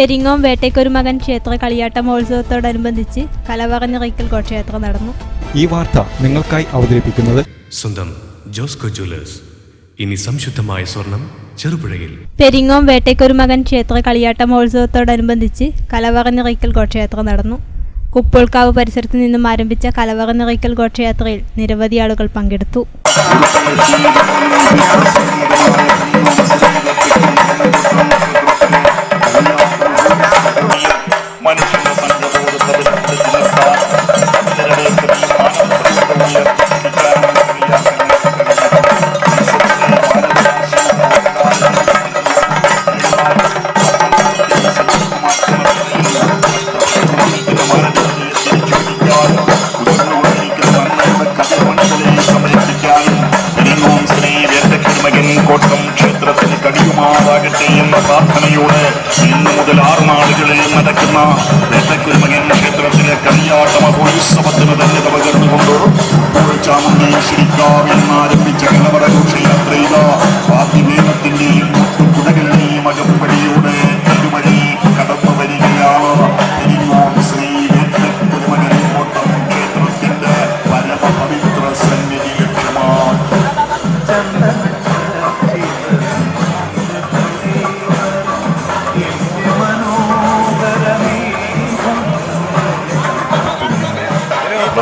പെരിങ്ങോം വേട്ടയ്ക്കൊരു മകൻ ക്ഷേത്ര കളിയാട്ട മഹോത്സവത്തോടനുബന്ധിച്ച് കലവറഞ്ഞിറയ്ക്കൽ ഘോഷയാത്ര നടന്നു. ഈ വാർത്ത നിങ്ങൾക്കായി അവതരിപ്പിക്കുന്നത് സ്വന്തം ജോസ്കോ ജ്വല്ലേഴ്സ്. ഇനി സംശുദ്ധമായ സ്വർണം ചെറുപുഴയിൽ. പെരിങ്ങോം വേട്ടയ്ക്കൊരു മകൻ ക്ഷേത്ര കളിയാട്ട മഹോത്സവത്തോടനുബന്ധിച്ച് കലവറഞ്ഞിറയ്ക്കൽ ഘോഷയാത്ര നടന്നു. കുപ്പോൾക്കാവ് പരിസരത്ത് നിന്നും ആരംഭിച്ച കലവറഞ്ഞിറയ്ക്കൽ ഘോഷയാത്രയിൽ നിരവധി ആളുകൾ പങ്കെടുത്തു. കോട്ടം ക്ഷേത്രത്തിൽ കടിയുമാറാകട്ടെ എന്ന പ്രാർത്ഥനയോടെ ഇന്ന് മുതൽ ആറു നാളുകളിൽ നടക്കുന്ന വേട്ടക്കുരുമകൻ ക്ഷേത്രത്തിലെ പോലീസ് സമത്തിന് തന്നെ തവകർന്നുകൊണ്ട് ചാമുണ്ടേശ്വരിക്കാവിൽ നിന്ന് ആരംഭിച്ച കലവറ ഘോഷയാത്രയില